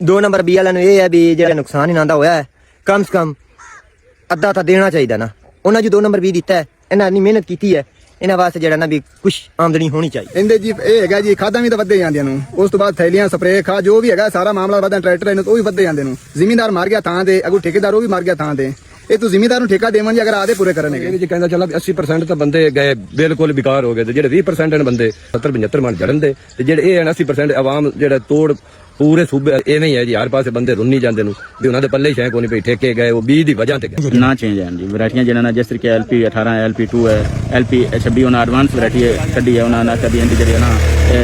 ਦੋ number B ਵਾਲਿਆਂ ਨੂੰ ਇਹ ਹੈ ਵੀ ਜਿਹੜਾ ਨੁਕਸਾਨ ਇਹਨਾਂ ਦਾ ਹੋਇਆ ਹੈ ਕਮ ਸੇ ਕਮ ਅੱਧਾ ਤਾਂ ਦੇਣਾ ਚਾਹੀਦਾ ਨਾ। ਉਹਨਾਂ ਜੋ ਦੋ ਨੰਬਰ ਬੀ ਦਿੱਤਾ ਹੈ ਇਹਨਾਂ ਇੰਨੀ ਮਿਹਨਤ ਕੀਤੀ ਹੈ ਇਹਨਾਂ ਵਾਸਤੇ ਜਿਹੜਾ ਨਾ ਵੀ ਕੁਝ ਆਮਦਨੀ ਹੋਣੀ ਚਾਹੀਦੀ। ਇਹਦੇ ਜੀ ਇਹ ਹੈਗਾ ਜੀ ਖਾਦਾਂ ਵੀ ਤਾਂ ਵੱਧੇ ਜਾਂਦੀਆਂ ਨੂੰ। ਉਸ ਤੋਂ ਬਾਅਦ ਥੈਲੀਆਂ ਸਪਰੇਅ ਖਾ ਜੋ ਵੀ ਹੈਗਾ ਸਾਰਾ ਮਾਮਲਾ ਵਧਦਾ ਟਰੈਕਟਰ ਇਹਨੂੰ ਉਹ ਵੀ ਵੱਧੇ ਜਾਂਦੇ ਨੂੰ। ਜ਼ਿਮੀਂਦਾਰ ਮਰ ਗਿਆ ਥਾਂ ਤੇ ਅਗੂ ਠੇਕੇਦਾਰ ਉਹ ਵੀ ਮਰ ਗਿਆ ਥਾਂ ਤੇ ਇਹ ਤੂੰ ਜ਼ਿਮੀਂਦਾਰ ਨੂੰ ਠੇਕਾ ਦੇਵਣ ਜੀ ਅਗਰ ਆਦੇ ਪੂਰੇ ਕਰਨਗੇ। ਇਹਦੇ ਚ ਕਹਿੰਦਾ ਚੱਲ ਵੀ 80% ਤਾਂ ਬੰਦੇ ਗਏ ਬਿਲਕੁਲ ਬੇਕਾਰ ਹੋ ਗਏ ਤੇ ਜਿਹੜੇ 20% ਨੇ ਬੰਦੇ 70 75 ਮਨ ਜੜਨ ਦੇ। ਤੇ ਜਿਹੜੇ ਇਹ ਹਨ 80% ਆਵਾਮ ਜਿਹੜਾ ਤੋੜ ਪੂਰੇ ਸੂਬੇ ਐਵੇਂ ਹੀ ਹੈ ਜੀ ਹਰ ਪਾਸੇ ਬੰਦੇ ਰੁੰਨੀ ਜਾਂਦੇ ਨੂੰ ਵੀ ਉਹਨਾਂ ਦੇ ਪੱਲੇ ਸ਼ੈ ਕੋਈ ਨਹੀਂ ਪਈ ਠੇਕੇ ਗਏ ਉਹ 20 ਦੀ ਵਜ੍ਹਾ ਤੇ ਗਏ। ਨਾ ਚੇਂਜ ਹਨ ਜੀ ਵੈਰਾਈਟੀਆਂ ਜਿਹਨਾਂ ਨਾਲ ਜਿਸ ਤਰੀਕੇ LP 18 LP2 ਹੈ LP 26 ਉਹਨਾਂ ਐਡਵਾਂਸ ਵੈਰਾਈਟੀ ਕੱਢੀ ਹੈ ਉਹਨਾਂ ਨਾਲ ਕਦੀ ਇਹਦੀ ਜਿਹੜੀ ਨਾ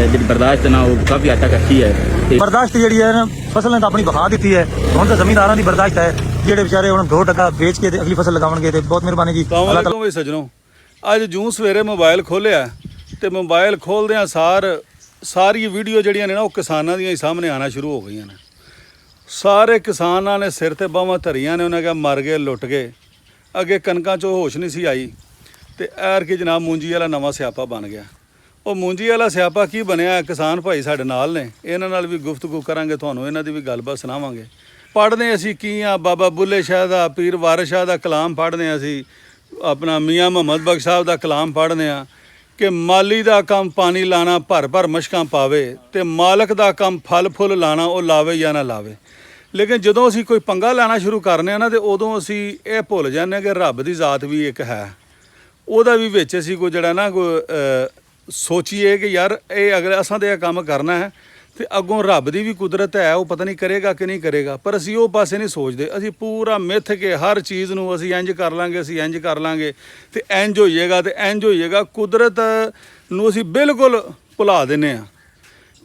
ਜਿਹੜੀ ਬਰਦਾਸ਼ਤ ਨਾ ਉਹ ਕਾਫੀ ਹੱਦ ਤੱਕ ਅੱਛੀ ਹੈ। ਬਰਦਾਸ਼ਤ ਜਿਹੜੀ ਹੈ ਨਾ ਫਸਲ ਨੇ ਤਾਂ ਆਪਣੀ ਵਹਾ ਦਿੱਤੀ ਹੈ। ਹੁਣ ਤਾਂ ਜ਼ਮੀਂਦਾਰਾਂ ਦੀ ਬਰਦਾਸ਼ਤ ਹੈ ਜਿਹੜੇ ਵਿਚਾਰੇ ਹੁਣ 2 ਟਕਾ ਵੇਚ ਕੇ ਤੇ ਅਗਲੀ ਫਸਲ ਲਗਾਉਣਗੇ ਤੇ ਬਹੁਤ ਮਿਹਰਬਾਨੀ ਜੀ। ਅੱਲਾਹ ਸਜਣੋ ਅੱਜ ਜੂੰ ਸਵੇਰੇ ਮੋਬਾਈਲ ਖੋਲਿਆ ਤੇ ਮੋਬਾਈਲ ਖੋਲਦਿਆਂ ਸਾਰ ਸਾਰੀ ਵੀਡੀਓ ਜਿਹੜੀਆਂ ਨੇ ਨਾ ਉਹ ਕਿਸਾਨਾਂ ਦੀਆਂ ਹੀ ਸਾਹਮਣੇ ਆਣਾ ਸ਼ੁਰੂ ਹੋ ਗਈਆਂ ਨੇ। ਸਾਰੇ ਕਿਸਾਨਾਂ ਨੇ ਸਿਰ ਤੇ ਬਾਹਾਂ ਧਰੀਆਂ ਨੇ, ਉਹਨਾਂ ਕਿਹਾ ਮਰ ਗਏ, ਲੁੱਟ ਗਏ। ਅੱਗੇ ਕਣਕਾਂ 'ਚੋਂ ਹੋਸ਼ ਨਹੀਂ ਸੀ ਆਈ ਤੇ ਐਰ ਕਿ ਜਨਾਬ ਮੂੰਜੀ ਵਾਲਾ ਨਵਾਂ ਸਿਆਪਾ ਬਣ ਗਿਆ। ਉਹ ਮੂੰਜੀ ਵਾਲਾ ਸਿਆਪਾ ਕੀ ਬਣਿਆ? ਕਿਸਾਨ ਭਾਈ ਸਾਡੇ ਨਾਲ ਨੇ, ਇਹਨਾਂ ਨਾਲ ਵੀ ਗੁਫ਼ਤਗੂ ਕਰਾਂਗੇ, ਤੁਹਾਨੂੰ ਇਹਨਾਂ ਦੀ ਵੀ ਗੱਲਬਾਤ ਸੁਣਾਵਾਂਗੇ। ਪੜ੍ਹਦੇ ਅਸੀਂ ਕੀ ਆ? ਬਾਬਾ ਬੁੱਲੇ ਸ਼ਾਹ ਦਾ, ਪੀਰ ਵਾਰਿਸ ਸ਼ਾਹ ਦਾ ਕਲਾਮ ਪੜ੍ਹਦੇ ਹਾਂ ਅਸੀਂ। ਆਪਣਾ ਮੀਆਂ ਮੁਹੰਮਦ ਬਖਸ਼ ਸਾਹਿਬ ਦਾ ਕਲਾਮ ਪੜ੍ਹਦੇ ਆ ਕਿ ਮਾਲੀ ਦਾ ਕੰਮ ਪਾਣੀ ਲਾਣਾ ਭਰ ਭਰ ਮਸ਼ਕਾਂ ਪਾਵੇ ਤੇ ਮਾਲਕ ਦਾ ਕੰਮ ਫਲ ਫੁੱਲ ਲਾਣਾ ਉਹ ਲਾਵੇ ਜਾਂ ਨਾ ਲਾਵੇ। ਲੇਕਿਨ ਜਦੋਂ ਅਸੀਂ ਕੋਈ ਪੰਗਾ ਲੈਣਾ ਸ਼ੁਰੂ ਕਰਨੇ ਆ ਨਾ ਤੇ ਉਦੋਂ ਅਸੀਂ ਇਹ ਭੁੱਲ ਜਾਂਦੇ ਹਾਂ ਕਿ ਰੱਬ ਦੀ ਜ਼ਾਤ ਵੀ ਇੱਕ ਹੈ। ਉਹਦਾ ਵੀ ਵਿੱਚ ਅਸੀਂ ਕੋਈ ਜਿਹੜਾ ਨਾ ਕੋਈ ਸੋਚੀਏ ਕਿ ਯਾਰ ਇਹ ਅਗਰ ਅਸਾਂ ਤੇ ਇਹ ਕੰਮ ਕਰਨਾ ਹੈ। ਤੇ ਅੱਗੋਂ ਰੱਬ ਦੀ ਵੀ ਕੁਦਰਤ ਹੈ, ਉਹ ਪਤਾ ਨਹੀਂ ਕਰੇਗਾ ਕਿ ਨਹੀਂ ਕਰੇਗਾ, ਪਰ ਅਸੀਂ ਉਹ ਪਾਸੇ ਨਹੀਂ ਸੋਚਦੇ। ਅਸੀਂ ਪੂਰਾ ਮਿੱਥ ਕੇ ਹਰ ਚੀਜ਼ ਨੂੰ ਅਸੀਂ ਇੰਜ ਕਰ ਲਾਂਗੇ, ਅਸੀਂ ਇੰਜ ਕਰ ਲਾਂਗੇ ਤੇ ਇੰਜ ਹੋਈਏਗਾ ਤੇ ਇੰਜ ਹੋਈਏਗਾ। ਕੁਦਰਤ ਨੂੰ ਅਸੀਂ ਬਿਲਕੁਲ ਭੁਲਾ ਦਿੰਨੇ ਆ।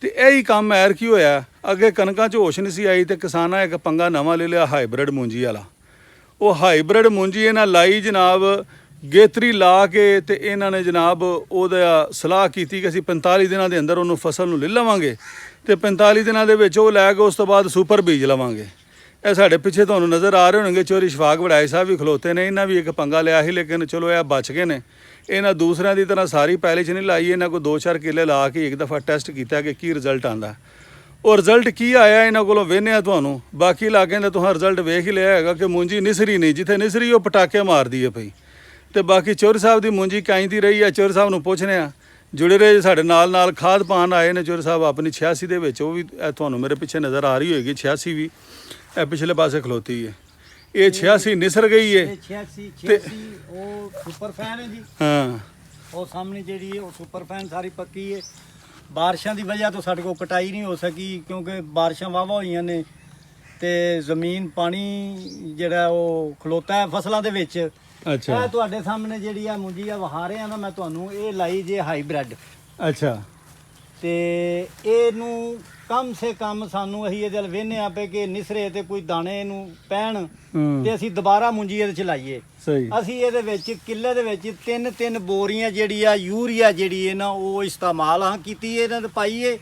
ਤੇ ਇਹੀ ਕੰਮ ਐਰ ਕੀ ਹੋਇਆ? ਅੱਗੇ ਕਣਕਾਂ 'ਚ ਹੋਸ਼ ਨਹੀਂ ਸੀ ਆਈ ਤੇ ਕਿਸਾਨਾਂ ਇੱਕ ਪੰਗਾ ਨਵਾਂ ਲੈ ਲਿਆ ਹਾਈਬ੍ਰਿਡ ਮੂੰਜੀ ਵਾਲਾ। ਉਹ ਹਾਈਬ੍ਰਿਡ ਮੂੰਜੀ ਇਹਨਾਂ ਲਾਈ ਜਨਾਬ ਗੇਤਰੀ ਲਾ ਕੇ ਤੇ ਇਹਨਾਂ ਨੇ ਜਨਾਬ ਉਹਦਾ ਸਲਾਹ ਕੀਤੀ ਕਿ ਅਸੀਂ 45 ਦਿਨਾਂ ਦੇ ਅੰਦਰ ਉਹਨੂੰ ਫਸਲ ਨੂੰ ਲੈ ਲਵਾਂਗੇ। ਤੇ 45 ਦਿਨਾਂ ਦੇ ਵਿੱਚ ਉਹ ਲੈ ਕੇ ਉਸ ਤੋਂ ਬਾਅਦ ਸੁਪਰ ਬੀਜ ਲਵਾਂਗੇ। ਇਹ ਸਾਡੇ ਪਿੱਛੇ ਤੁਹਾਨੂੰ ਨਜ਼ਰ ਆ ਰਹੇ ਹੋਣਗੇ, ਚੋਰੀ ਸ਼ਫਾਕ ਵੜਾਈ ਸਾਹਿਬ ਵੀ ਖਲੋਤੇ ਨੇ, ਇਹਨਾਂ ਵੀ ਇੱਕ ਪੰਗਾ ਲਿਆ ਸੀ, ਲੇਕਿਨ ਚਲੋ ਇਹ ਬਚ ਗਏ ਨੇ। ਇਹਨਾਂ ਦੂਸਰਿਆਂ ਦੀ ਤਰ੍ਹਾਂ ਸਾਰੀ ਪਹਿਲੇ 'ਚ ਨਹੀਂ ਲਾਈ, ਇਹਨਾਂ ਕੋਈ 2-4 ਕਿੱਲੇ ਲਾ ਕੇ ਇੱਕ ਦਫਾ ਟੈਸਟ ਕੀਤਾ ਕਿ ਕੀ ਰਿਜ਼ਲਟ ਆਂਦਾ ਉਹ ਰਿਜ਼ਲਟ ਕੀ ਆਇਆ, ਇਹਨਾਂ ਕੋਲੋਂ ਵੇਖਿਆ ਤੁਹਾਨੂੰ। ਬਾਕੀ ਇਲਾਕਿਆਂ ਦਾ ਤੁਸੀਂ ਰਿਜ਼ਲਟ ਵੇਖ ਹੀ ਲਿਆ ਹੈਗਾ ਕਿ ਮੂੰਜੀ ਨਿਸਰੀ ਨਹੀਂ, ਜਿੱਥੇ ਨਿਸਰੀ ਉਹ ਪਟਾਕੇ ਮਾਰਦੀ ਹੈ ਪਈ ਤੇ ਬਾਕੀ ਚੋਰ ਸਾਹਿਬ ਦੀ ਮੂੰਜੀ ਕਾਈਂਦੀ ਰਹੀ ਹੈ, ਚੋਰ ਸਾਹਿਬ ਨੂੰ ਪੁੱਛਨੇ ਆ ਜੁੜੇ ਰਹੇ ਸਾਡੇ ਨਾਲ ਨਾਲ ਖਾਦ ਪਾਣ ਆਏ ਨੇ ਚੋਰ ਸਾਹਿਬ ਆਪਣੀ 86 ਦੇ ਵਿੱਚ ਉਹ ਵੀ ਇਹ ਤੁਹਾਨੂੰ ਮੇਰੇ ਪਿੱਛੇ ਨਜ਼ਰ ਆ ਰਹੀ ਹੋਏਗੀ 86 ਵੀ ਇਹ ਪਿਛਲੇ ਪਾਸੇ ਖਲੋਤੀ ਹੈ। ਇਹ 86 ਨਿਸਰ ਗਈ ਹੈ। 86 ਤੇ- 86 ਉਹ ਸੁਪਰ ਫੈਨ ਹੈ ਜੀ। ਹਾਂ। ਉਹ ਸਾਹਮਣੇ ਜਿਹੜੀ ਹੈ ਉਹ ਸੁਪਰ ਫੈਨ ਸਾਰੀ ਪੱਕੀ ਹੈ। ਬਾਰਿਸ਼ਾਂ ਦੀ ਵਜ੍ਹਾ ਤੋਂ ਸਾਡੇ ਕੋਲ ਕਟਾਈ ਨਹੀਂ ਹੋ ਸਕੀ ਕਿਉਂਕਿ ਬਾਰਿਸ਼ਾਂ ਵਾਵਾ ਹੋਈਆਂ ਨੇ। ਤੇ ਜ਼ਮੀਨ ਪਾਣੀ ਜਿਹੜਾ ਉਹ ਖਲੋਤਾ ਹੈ ਫਸਲਾਂ ਦੇ ਵਿੱਚ। ਅੱਛਾ। ਇਹ ਤੁਹਾਡੇ ਸਾਹਮਣੇ ਜਿਹੜੀ ਆ ਮੁੰਜੀ ਆ ਵਹਾ ਰਿਹਾ ਨਾ ਮੈਂ ਤੁਹਾਨੂੰ ਇਹ ਲਾਈ ਜੇ ਹਾਈਬ੍ਰਿਡ। ਅੱਛਾ। ਤੇ ਇਹਨੂੰ ਕਮ ਸੇ ਕਮ ਸਾਨੂੰ ਅਸੀਂ ਇਹਦੇ ਵੇਹਨੇ ਆਪੇ ਕਿ ਨਿਸਰੇ ਤੇ ਕੋਈ ਦਾਣੇ ਇਹਨੂੰ ਪੈਣ ਤੇ ਅਸੀਂ ਦੁਬਾਰਾ ਮੁੰਜੀ ਇਹਦੇ ਚ ਲਾਈਏ। ਸਹੀ। ਅਸੀਂ ਇਹਦੇ ਵਿੱਚ ਕਿੱਲੇ ਦੇ ਵਿੱਚ ਤਿੰਨ ਤਿੰਨ ਬੋਰੀਆਂ ਜਿਹੜੀ ਆ ਯੂਰੀਆ ਜਿਹੜੀ ਹੈ ਨਾ ਉਹ ਇਸਤੇਮਾਲ ਹਾਂ ਕੀਤੀ ਇਹਨਾਂ ਤੇ ਪਾਈਏ।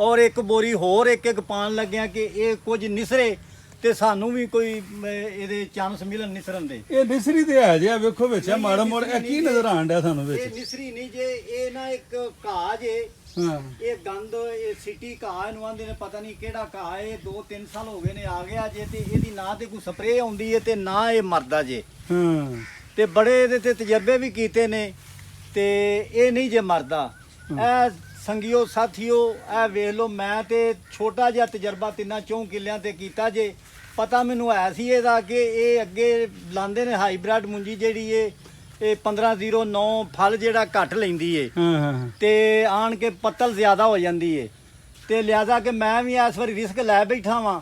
ਔਰ ਇੱਕ ਬੋਰੀ ਹੋਰ ਇੱਕ ਇੱਕ ਪਾਣ ਲੱਗਿਆ ਕਿ ਇਹ ਕੁਝ ਨਿਸਰੇ ਤੇ ਸਾਨੂੰ ਵੀ ਕੋਈ ਅਮ, ਇਹਦੇ ਚਾਂਸ ਮਿਲਣ ਨਿਸਰਨ ਦੇ। ਇਹ ਨਿਸਰੀ ਤੇ ਹੈ ਜੀ ਵੇਖੋ ਵਿੱਚ ਇਹ ਮਾੜਾ ਮੋੜ ਇਹ ਕੀ ਨਜ਼ਰ ਆਣ ਡਿਆ ਸਾਨੂੰ ਇਹ ਵਿੱਚ? ਨਿਸਰੀ ਨਹੀਂ ਜੇ ਇਹ ਨਾ ਇੱਕ ਘਾਹ ਜੇ। ਹਾਂ। ਇਹ ਗੰਦ ਇਹ ਸਿਟੀ ਘਾਹ ਇਹਨੂੰ ਆਂਦੇ ਨੇ ਪਤਾ ਨਹੀਂ ਕਿਹੜਾ ਘਾਹ ਹੈ ਇਹ 2-3 ਸਾਲ ਹੋ ਗਏ ਨੇ ਆ ਗਿਆ ਜੇ ਤੇ ਇਹਦੀ ਨਾ ਤੇ ਕੋਈ ਸਪਰੇਅ ਆਉਂਦੀ ਹੈ ਤੇ ਨਾ ਇਹ ਮਰਦਾ ਜੇ। ਹਾਂ। ਤੇ ਬੜੇ ਇਹਦੇ ਤੇ ਤਜਰਬੇ ਵੀ ਕੀਤੇ ਨੇ ਤੇ ਇਹ ਨਹੀਂ ਜੇ ਮਰਦਾ। ਇਹ ਸੰਗਿਓ ਸਾਥੀਓ ਇਹ ਵੇਖ ਲਓ ਮੈਂ ਤੇ ਛੋਟਾ ਜਿਹਾ ਤਜਰਬਾ ਤਿੰਨਾਂ ਚੌਂ ਕਿੱਲਿਆਂ ਤੇ ਕੀਤਾ ਜੇ। ਪਤਾ ਮੈਨੂੰ ਹੈ ਸੀ ਇਹਦਾ ਕਿ ਇਹ ਅੱਗੇ ਲਾਉਂਦੇ ਨੇ ਹਾਈਬ੍ਰਿਡ ਮੁੰਜੀ ਜਿਹੜੀ ਏ ਇਹ 1509 ਫਲ ਜਿਹੜਾ ਘੱਟ ਲੈਂਦੀ ਏ। ਹਾਂ ਹਾਂ ਤੇ ਆਣ ਕੇ ਪੱਤਲ ਜ਼ਿਆਦਾ ਹੋ ਜਾਂਦੀ ਏ। ਤੇ ਲਿਆਦਾ ਕਿ ਮੈਂ ਵੀ ਇਸ ਵਾਰੀ ਰਿਸਕ ਲੈ ਬੈਠਾ ਵਾਂ।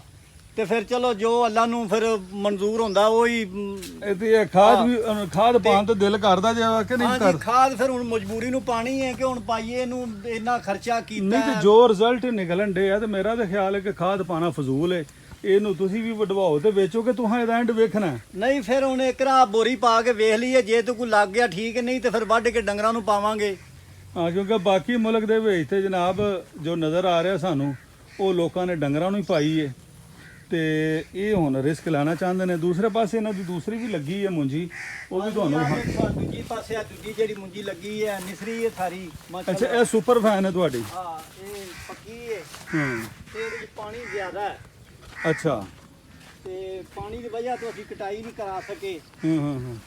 ਤੇ ਫਿਰ ਚਲੋ ਜੋ ਅੱਲਾ ਨੂੰ ਫਿਰ ਮਨਜ਼ੂਰ ਹੁੰਦਾ ਉਹ ਹੀ ਇਹ ਤੇ ਇਹ ਖਾਦ ਵੀ ਖਾਦ ਪਾਉਣ ਤੇ ਦਿਲ ਕਰਦਾ ਜਿਆ ਕਿ ਨਹੀਂ ਹਾਂਜੀ ਕਰਦਾ ਖਾਦ ਫਿਰ ਹੁਣ ਮਜਬੂਰੀ ਨੂੰ ਪਾਣੀ ਹੈ ਕਿ ਹੁਣ ਪਾਈਏ ਇਹਨੂੰ ਇੰਨਾ ਖਰਚਾ ਕੀਤਾ। ਨਹੀਂ ਤੇ ਜੋ ਰਿਜ਼ਲਟ ਨਿਕਲਣ ਡੇ ਆ ਤੇ ਮੇਰਾ ਤਾਂ ਖਿਆਲ ਹੈ ਕਿ ਖਾਦ ਪਾਣਾ ਫਜ਼ੂਲ ਹੈ ਇਹਨੂੰ ਤੁਸੀਂ ਵੀ ਵਡਵਾਓ ਤੇ ਵੇਚੋਗੇ ਤੁਹਾਂ ਇਹਦਾ ਐਂਡ ਵੇਖਣਾ। ਨਹੀਂ ਫਿਰ ਹੁਣ ਇਕਰਾ ਬੋਰੀ ਪਾ ਕੇ ਵੇਖ ਲਈਏ ਜੇ ਤੇ ਕੋਈ ਲੱਗ ਗਿਆ ਠੀਕ ਨਹੀਂ ਤੇ ਫਿਰ ਵੱਢ ਕੇ ਡੰਗਰਾਂ ਨੂੰ ਪਾਵਾਂਗੇ। ਹਾਂ ਕਿਉਂਕਿ ਬਾਕੀ ਮੁਲਕ ਦੇ ਵਿੱਚ ਤੇ ਜਨਾਬ ਜੋ ਨਜ਼ਰ ਆ ਰਿਹਾ ਸਾਨੂੰ ਉਹ ਲੋਕਾਂ ਨੇ ਡੰਗਰਾਂ ਨੂੰ ਹੀ ਪਾਈ ਹੈ ਤੇ ਇਹ ਹੁਣ ਰਿਸਕ ਲੈਣਾ ਚਾਹੁੰਦੇ ਨੇ। ਦੂਸਰੇ ਪਾਸੇ ਇਹਨਾਂ ਦੀ ਦੂਸਰੀ ਵੀ ਲੱਗੀ ਹੈ ਮੁੰਜੀ ਉਹ ਵੀ ਤੁਹਾਨੂੰ ਦੂਜੀ ਪਾਸੇ ਆ ਦੂਜੀ ਜਿਹੜੀ ਮੁੰਜੀ ਲੱਗੀ ਹੈ ਨਿਸਰੀ ਹੈ ਸਾਰੀ। ਅੱਛਾ ਇਹ ਸੁਪਰ ਫੈਨ ਹੈ ਤੁਹਾਡੀ। ਹਾਂ ਇਹ ਪੱਕੀ ਹੈ ਹੂੰ। ਤੇ ਇਹਦੇ ਵਿੱਚ ਪਾਣੀ ਜ਼ਿਆਦਾ ਹੈ ਅੱਛਾ। ਤੇ ਪਾਣੀ ਦੀ ਵਜ੍ਹਾ ਤੋਂ ਅਸੀਂ ਕਟਾਈ ਨਹੀਂ ਕਰਾ ਸਕੇ। ਹੂੰ ਹੂੰ ਹੂੰ।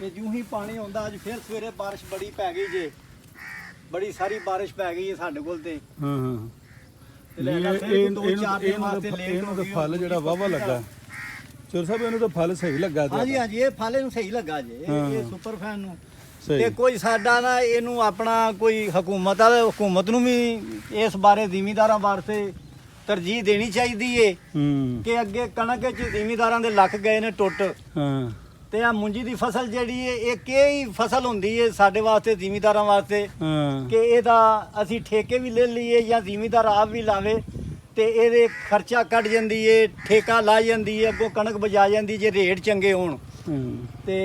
ਤੇ ਹੀ ਪਾਣੀ ਆਉਂਦਾ ਅੱਜ ਫਿਰ ਸਵੇਰੇ ਬਾਰਿਸ਼ ਬੜੀ ਪੈ ਗਈ ਜੇ। ਬੜੀ ਸਾਰੀ ਬਾਰਿਸ਼ ਪੈ ਗਈ ਹੈ ਸਾਡੇ ਕੋਲ ਤੇ। ਹਾਂ ਹਾਂ ਤੇ ਲੈ ਇਹ ਫਿਰ ਇਹ ਦੋ ਚਾਰ ਦਿਨ ਇਹਨੂੰ ਵਾਸਤੇ ਤਾਂ ਲੇਟ ਇਹਨੂੰ ਹੋ ਤਾਂ ਗਈ ਫਲ ਜਿਹੜਾ ਵਾਵਾ ਲੱਗਾ। ਚੋਰ ਸਾਹਿਬ ਇਹਨੂੰ ਤਾਂ ਫਲ ਸਹੀ ਲੱਗਾ ਤੇ ਹਾਂਜੀ ਹਾਂਜੀ ਇਹ ਫਲ ਇਹਨੂੰ ਸਹੀ ਲੱਗਾ ਜੇ। ਇਹ- ਹਾਂ। ਸੁਪਰ ਫੈਨ ਨੂੰ। ਸਹੀ। ਤੇ ਕੋਈ ਸਾਡਾ ਨਾ ਇਹਨੂੰ ਆਪਣਾ ਕੋਈ ਹਕੂਮਤ ਵਾਲੇ ਹਕੂਮਤ ਨੂੰ ਵੀ ਇਸ ਬਾਰੇ ਜ਼ਿਮੀਂਦਾਰਾਂ ਵਾਸਤੇ ਤਰਜੀਹ ਦੇਣੀ ਚਾਹੀਦੀ ਏ ਹੂੰ। ਕਿ ਅੱਗੇ ਕਣਕ ਚ ਜ਼ਿਮੀਂਦਾਰਾਂ ਦੇ ਲੱਕ ਗਏ ਨੇ ਟੁੱਟ। ਹਾਂ। ਤੇ ਆ ਮੁੰਜੀ ਦੀ ਫਸਲ ਜਿਹੜੀ ਏ ਇਹ ਕਿਹੜੀ ਫਸਲ ਹੁੰਦੀ ਏ ਸਾਡੇ ਵਾਸਤੇ ਜ਼ਿਮੀਂਦਾਰਾਂ ਵਾਸਤੇ? ਹਾਂ। ਕਿ ਇਹਦਾ ਅਸੀਂ ਠੇਕੇ ਵੀ ਲੈ ਲਈਏ ਜਾਂ ਜ਼ਿਮੀਂਦਾਰ ਆਪ ਵੀ ਲਾਵੇ ਤੇ ਇਹਦੇ ਖਰਚਾ ਕੱਢ ਜਾਂਦੀ ਏ ਠੇਕਾ ਲਾ ਜਾਂਦੀ ਏ ਅੱਗੋਂ ਕਣਕ ਬਜਾ ਜਾਂਦੀ ਜੇ ਰੇਟ ਚੰਗੇ ਹੋਣ। ਤੇ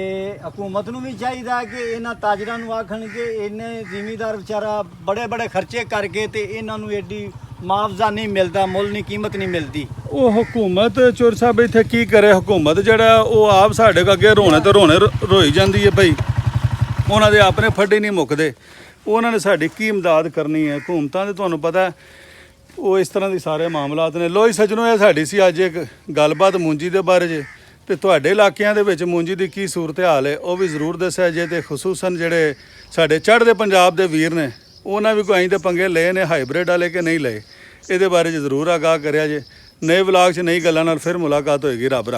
ਹਕੂਮਤ ਨੂੰ ਵੀ ਚਾਹੀਦਾ ਕਿ ਇਹਨਾਂ ਤਾਜਰਾਂ ਨੂੰ ਆਖਣ ਕਿ ਇਹਨੇ ਜ਼ਿਮੀਂਦਾਰ ਵਿਚਾਰਾ ਬੜੇ ਬੜੇ ਖਰਚੇ ਕਰਕੇ ਤੇ ਇਹਨਾਂ ਨੂੰ ਐਡੀ ਮੁਆਵਜ਼ਾ ਨਹੀਂ ਮਿਲਦਾ, ਮੁੱਲ ਨਹੀਂ, ਕੀਮਤ ਨਹੀਂ ਮਿਲਦੀ। ਉਹ ਹਕੂਮਤ ਚੋਰ ਸਾਹਿਬ ਇੱਥੇ ਕੀ ਕਰੇ? ਹਕੂਮਤ ਜਿਹੜਾ ਉਹ ਆਪ ਸਾਡੇ ਕੋ ਅੱਗੇ ਰੋਣੇ ਤੇ ਰੋਣੇ ਰੋਈ ਜਾਂਦੀ ਹੈ ਭਾਈ ਉਹਨਾਂ ਦੇ ਆਪਣੇ ਫੱਡੇ ਨਹੀਂ ਮੁੱਕਦੇ। ਉਹਨਾਂ ਨੇ ਸਾਡੀ ਕੀ ਇਮਦਾਦ ਕਰਨੀ ਹੈ? ਹਕੂਮਤਾਂ ਦੇ ਤੁਹਾਨੂੰ ਪਤਾ ਉਹ ਇਸ ਤਰ੍ਹਾਂ ਦੇ ਸਾਰੇ ਮਾਮਲਾਤ ਨੇ। ਲੋਈ ਸਜਣੋ, ਇਹ ਸਾਡੀ ਸੀ ਅੱਜ ਇੱਕ ਗੱਲਬਾਤ ਮੂੰਜੀ ਦੇ ਬਾਰੇ 'ਚ ਤੇ ਤੁਹਾਡੇ ਇਲਾਕਿਆਂ ਦੇ ਵਿੱਚ ਮੂੰਜੀ ਦੀ ਕੀ ਸੂਰਤ ਹਾਲ ਹੈ, ਉਹ ਵੀ ਜ਼ਰੂਰ ਦੱਸਿਆ ਜੇ। ਤੇ ਖਸੂਸਨ ਜਿਹੜੇ ਸਾਡੇ ਚੜ੍ਹਦੇ ਪੰਜਾਬ ਦੇ ਵੀਰ ਨੇ ਉਹਨਾਂ ਵੀ ਕੋਈ ਐਂ ਦੇ ਪੰਗੇ ਲਏ ਨੇ ਹਾਈਬ੍ਰਿਡ ਵਾਲੇ ਕਿ ਨਹੀਂ ਲਏ? ਇਹਦੇ ਬਾਰੇ 'ਚ ਜ਼ਰੂਰ ਆਗਾਹ ਕਰਿਆ ਜੇ। ਨਵੇਂ ਵਲਾਗ 'ਚ ਨਈ ਗੱਲਾਂ ਨਾਲ ਫਿਰ ਮੁਲਾਕਾਤ ਹੋਏਗੀ, ਰੱਬ ਰੱਖ